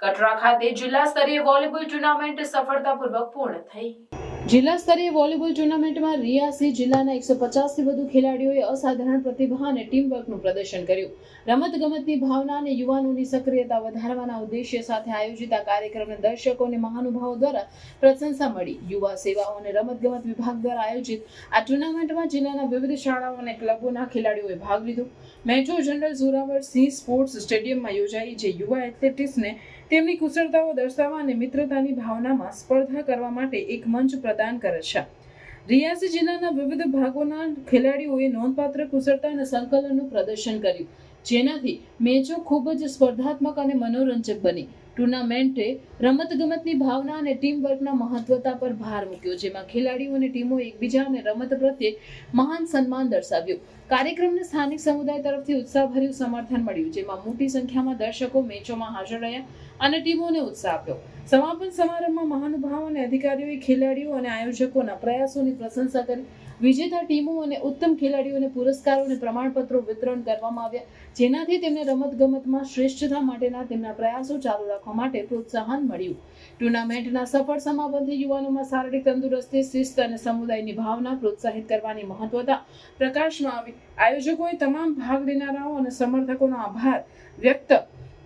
કટરા ખાતે જિલ્લા સ્તરીય વોલીબોલ ટુર્નામેન્ટ સફળતાપૂર્વક પૂર્ણ થઈ. જિલ્લા સ્તરીય વોલીબોલ ટુર્નામેન્ટમાં રિયાસી જિલ્લાના એકસો પચાસથી વધુ ખેલાડીઓએ અસાધારણ પ્રતિભા અને ટીમવર્કનું પ્રદર્શન કર્યું. રમતગમતની ભાવના અને યુવાનોની સક્રિયતા વધારવાના ઉદ્દેશ્ય સાથે આયોજિત આ કાર્યક્રમને દર્શકો અને મહાનુભાવો દ્વારા પ્રશંસા મળી. યુવા સેવાઓ અને રમતગમત વિભાગ દ્વારા આયોજિત આ ટુર્નામેન્ટમાં જિલ્લાના વિવિધ શાળાઓ અને ક્લબોના ખેલાડીઓએ ભાગ લીધો. Major general Zorawar Singh sports સ્ટેડિયમમાં યોજાઈ, જે યુવા એથ્લેટિક્સને તેમની કુશળતાઓ દર્શાવવા અને મિત્રતાની ભાવનામાં સ્પર્ધા કરવા માટે એક મંચ પ્રદાન કરે છે. રિયાસી જિલ્લાના વિવિધ ભાગોના ખેલાડીઓએ નોંધપાત્ર કુશળતા અને સંકલનનું પ્રદર્શન કર્યું. જેનાથી મેચો ખૂબ જ સ્પર્ધાત્મક અને મનોરંજક બની. ટુર્નામેન્ટે રમતગમતની ભાવના અને ટીમવર્કના મહત્વતા પર ભાર મૂક્યો, જેમાં ખેલાડીઓ અને ટીમો એકબીજા અને રમત પ્રત્યે મહાન સન્માન દર્શાવ્યું. કાર્યક્રમને સ્થાનિક સમુદાય તરફથી ઉત્સાહભર્યું સમર્થન મળ્યું, જેમાં મોટી સંખ્યામાં દર્શકો મેચોમાં હાજર રહ્યા અને ટીમોને ઉત્સાહ આપ્યો. સમાપન સમારંભમાં મહાનુભાવ અને અધિકારીઓએ ખેલાડીઓ અને આયોજકોના પ્રયાસોની પ્રશંસા કરી. વિજેતા ટીમો અને ઉત્તમ ખેલાડીઓને પુરસ્કારો અને પ્રમાણપત્રો વિતરણ કરવામાં આવ્યા, જેનાથી તેમને રમતગમતમાં શ્રેષ્ઠતા માટેના તેમના પ્રયાસો ચાલુ રાખવા માટે પ્રોત્સાહન મળ્યું. ટુર્નામેન્ટના સફળ સમાપનથી યુવાનોમાં શારીરિક તંદુરસ્તી, શિસ્ત અને સમુદાયની ભાવના પ્રોત્સાહિત કરવાની મહત્વતા પ્રકાશમાં આવી. આયોજકોએ તમામ ભાગ લેનારાઓ અને સમર્થકોનો આભાર વ્યક્ત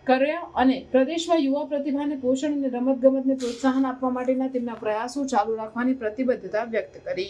કર્યા અને પ્રદેશમાં યુવા પ્રતિભાને પોષણ અને રમતગમતને પ્રોત્સાહન આપવા માટેના તેમના પ્રયાસો ચાલુ રાખવાની પ્રતિબદ્ધતા વ્યક્ત કરી.